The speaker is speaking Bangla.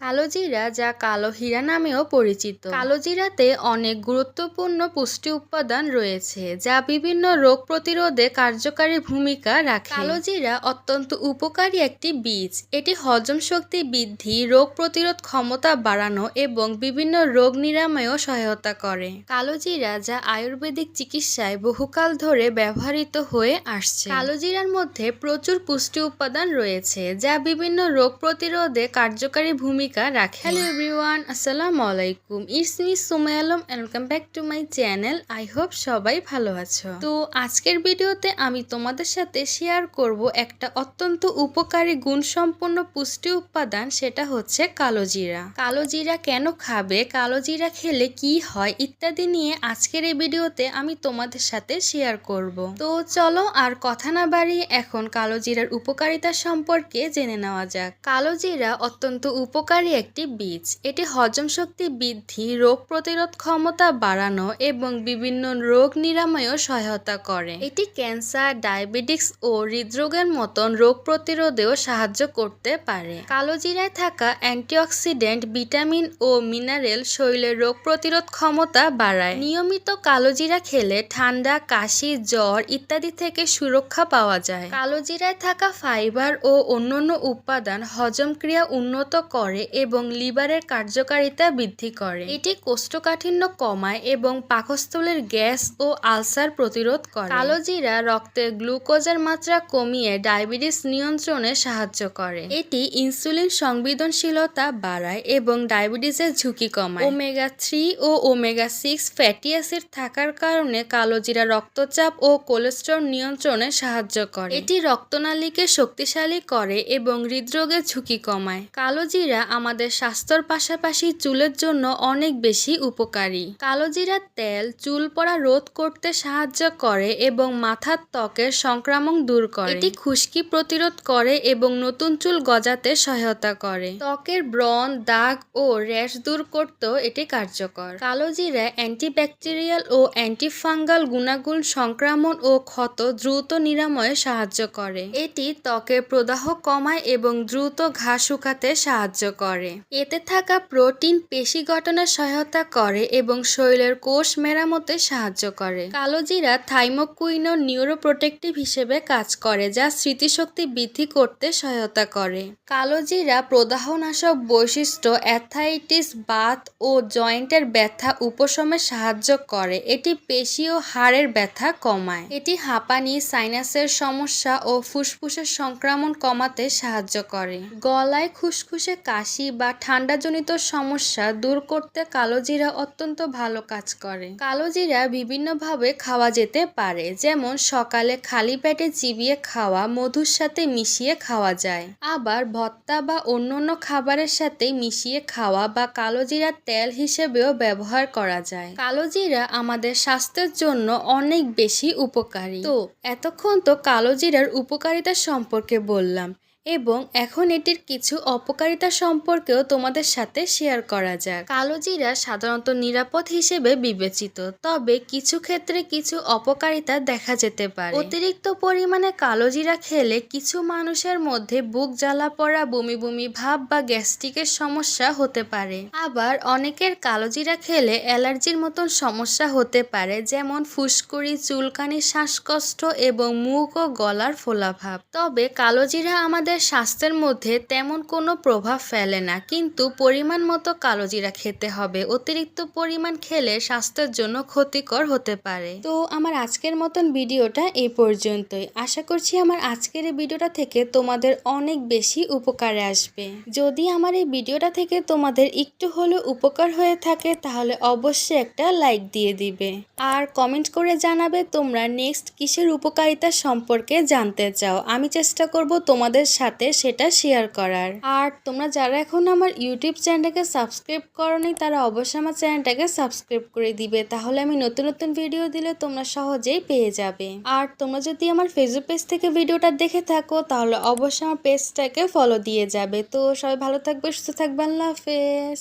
কালোজিরা যা কালো হীরা নামেও পরিচিত। কালোজিরাতে অনেক গুরুত্বপূর্ণ পুষ্টি উপাদান রয়েছে, যা বিভিন্ন রোগ প্রতিরোধে কার্যকারী ভূমিকা রাখে। কালোজিরা অত্যন্ত উপকারী একটি বীজ। এটি হজম শক্তি বৃদ্ধি, রোগ প্রতিরোধ ক্ষমতা বাড়ানো এবং বিভিন্ন রোগ নিরাময়েও সহায়তা করে। কালোজিরা যা আয়ুর্বেদিক চিকিৎসায় বহুকাল ধরে ব্যবহৃত হয়ে আসছে। কালোজিরার মধ্যে প্রচুর পুষ্টি উপাদান রয়েছে, যা বিভিন্ন রোগ প্রতিরোধে কার্যকারী ভূমিকা রাখে হ্যালো এভরিওয়ান আসসালামু আলাইকুম it's me Sumai Alam welcome back to my channel I hope সবাই ভালো আছো। তো আজকের ভিডিওতে আমি তোমাদের সাথে শেয়ার করব একটা অত্যন্ত উপকারী গুণসম্পন্ন পুষ্টি উপাদান সেটা হচ্ছে কালোজিরা কালোজিরা কেন খাবে? কালোজিরা খেলে কি হয়? ইত্যাদি নিয়ে আজকের এই ভিডিওতে আমি তোমাদের সাথে শেয়ার করব। তো চলো আর কথা না বাড়িয়ে এখন কালোজিরার উপকারিতা সম্পর্কে জেনে নেওয়া যাক। কালোজিরা অত্যন্ত উপকারী একটি বীজ এটি হজম শক্তি বৃদ্ধি, রোগ প্রতিরোধ ক্ষমতা বাড়ানো এবং বিভিন্ন রোগ নিরাময়েও সহায়তা করে। এটি ক্যান্সার ডায়াবেটিক্স ও হৃদরোগের মতন রোগ প্রতিরোধেও সাহায্য করতে পারে। কালোজিরায় থাকা অ্যান্টিঅক্সিডেন্ট, ভিটামিন ও মিনারেল শরীরের রোগ প্রতিরোধ ক্ষমতা বাড়ায়। নিয়মিত কালোজিরা খেলে ঠান্ডা, কাশি, জ্বর ইত্যাদি থেকে সুরক্ষা পাওয়া যায়। কালোজিরায় থাকা ফাইবার ও অন্যান্য উপাদান হজম ক্রিয়া উন্নত করে এবং লিভারের কার্যকারিতা বৃদ্ধি করে। এটি কোষ্ঠকাঠিন্য কমায় এবং পাকস্থলের গ্যাস ও আলসার প্রতিরোধ করে। কালোজিরা রক্তে গ্লুকোজের মাত্রা কমিয়ে ডায়াবেটিস নিয়ন্ত্রণে সাহায্য করে। এটি ইনসুলিন সংবেদনশীলতা বাড়ায় এবং ডায়াবেটিসের ঝুঁকি কমায়। ওমেগা থ্রি ও ওমেগা সিক্স ফ্যাটি অ্যাসিড থাকার কারণে কালোজিরা রক্তচাপ ও কোলেস্ট্রল নিয়ন্ত্রণে সাহায্য করে। এটি রক্তনালীকে শক্তিশালী করে এবং হৃদরোগের ঝুঁকি কমায়। কালোজিরা আমাদের স্বাস্থ্যর পাশাপাশি চুলের জন্য অনেক বেশি উপকারী। কালোজিরার তেল চুল পড়া রোধ করতে সাহায্য করে এবং মাথার ত্বকের সংক্রামক দূর করে। এটি খুশকি প্রতিরোধ করে এবং নতুন চুল গজাতে সহায়তা করে। ত্বকের ব্রণ, দাগ ও র্যাশ দূর করতেও এটি কার্যকর। কালোজিরা অ্যান্টিব্যাকটেরিয়াল ও অ্যান্টিফাঙ্গাল গুণাগুণ সংক্রমণ ও ক্ষত দ্রুত নিরাময়ে সাহায্য করে। এটি ত্বকের প্রদাহ কমায় এবং দ্রুত ঘা শুকাতে সাহায্য করে। এতে থাকা প্রোটিন পেশি গঠনে সহায়তা করে এবং শরীরের কোষ মেরামতে সাহায্য করে। কালোজিরা থাইমোকুইনো নিউরোপ্রোটেক্টিভ হিসেবে কাজ করে, যা স্মৃতিশক্তি বৃদ্ধি করতে সহায়তা করে। কালোজিরা প্রদাহনাশক বৈশিষ্ট্য অ্যাথাইটিস, বাত ও জয়েন্টের ব্যথা উপশমে সাহায্য করে। এটি পেশি ও হাড়ের ব্যথা কমায়। এটি হাঁপানি, সাইনাসের সমস্যা ও ফুসফুসের সংক্রমণ কমাতে সাহায্য করে। গলায় খুসখুসে কাশি বা ঠান্ডাজনিত সমস্যা দূর করতে কালোজিরা অত্যন্ত ভালো কাজ করে। কালোজিরা বিভিন্নভাবে খাওয়া যেতে পারে, যেমন সকালে খালি পেটে চিবিয়ে খাওয়া, মধুর সাথে মিশিয়ে খাওয়া যায়। আবার ভত্তা বা অন্যান্য খাবারের সাথে মিশিয়ে খাওয়া বা কালোজিরা তেল হিসেবেও ব্যবহার করা যায়। কালোজিরা আমাদের স্বাস্থ্যের জন্য অনেক বেশি উপকারী। তো, এতক্ষণ তো কালোজিরার উপকারিতা সম্পর্কে বললাম। এবং এখন এটির কিছু অপকারিতা সম্পর্কেও তোমাদের সাথে শেয়ার করা যাক। কালোজিরা সাধারণত নিরাপদ হিসেবে বিবেচিত, তবে কিছু ক্ষেত্রে কিছু অপকারিতা দেখা যেতে পারে। অতিরিক্ত পরিমাণে কালোজিরা খেলে কিছু মানুষের মধ্যে বুক জ্বালা পড়া, বমি বমি ভাব বা গ্যাস্ট্রিকের সমস্যা হতে পারে। আবার অনেকের কালোজিরা খেলে অ্যালার্জির মতন সমস্যা হতে পারে, যেমন ফুসকুড়ি, চুলকানি, শ্বাসকষ্ট এবং মুখ ও গলার ফোলাভাব। তবে কালোজিরা আমাদের স্বাস্থ্যের মধ্যে তেমন কোনো প্রভাব ফেলে না। কিন্তু পরিমাণ মতো কালোজিরা খেতে হবে। অতিরিক্ত পরিমাণ খেলে স্বাস্থ্যের জন্য ক্ষতিকর হতে পারে। তো আমার আজকের মতন ভিডিওটা এই পর্যন্তই। আশা করছি আমার আজকের এই ভিডিওটা থেকে তোমাদের অনেক বেশি উপকারে আসবে। যদি আমার এই ভিডিওটা থেকে তোমাদের একটু হলেও উপকার হয়ে থাকে, তাহলে অবশ্যই একটা লাইক দিয়ে দিবে। আর কমেন্ট করে জানাবে তোমরা নেক্সট কিসের উপকারিতা সম্পর্কে জানতে চাও। আমি চেষ্টা করব তোমাদের সাথে সেটা শেয়ার করার। আর তোমরা যারা এখন আমার ইউটিউব চ্যানেলটাকে সাবস্ক্রাইব করনি, তারা অবশ্যই আমার চ্যানেলটাকে সাবস্ক্রাইব করে দিবে। তাহলে আমি নতুন নতুন ভিডিও দিলে তোমরা সহজেই পেয়ে যাবে। আর তোমরা যদি আমার ফেসবুক পেজ থেকে ভিডিওটা দেখে থাকো, তাহলে অবশ্যই আমার পেজটাকে ফলো দিয়ে যাবে। তো সবাই ভালো থাকবে, সুস্থ থাকবে, আল্লাহ হাফেজ।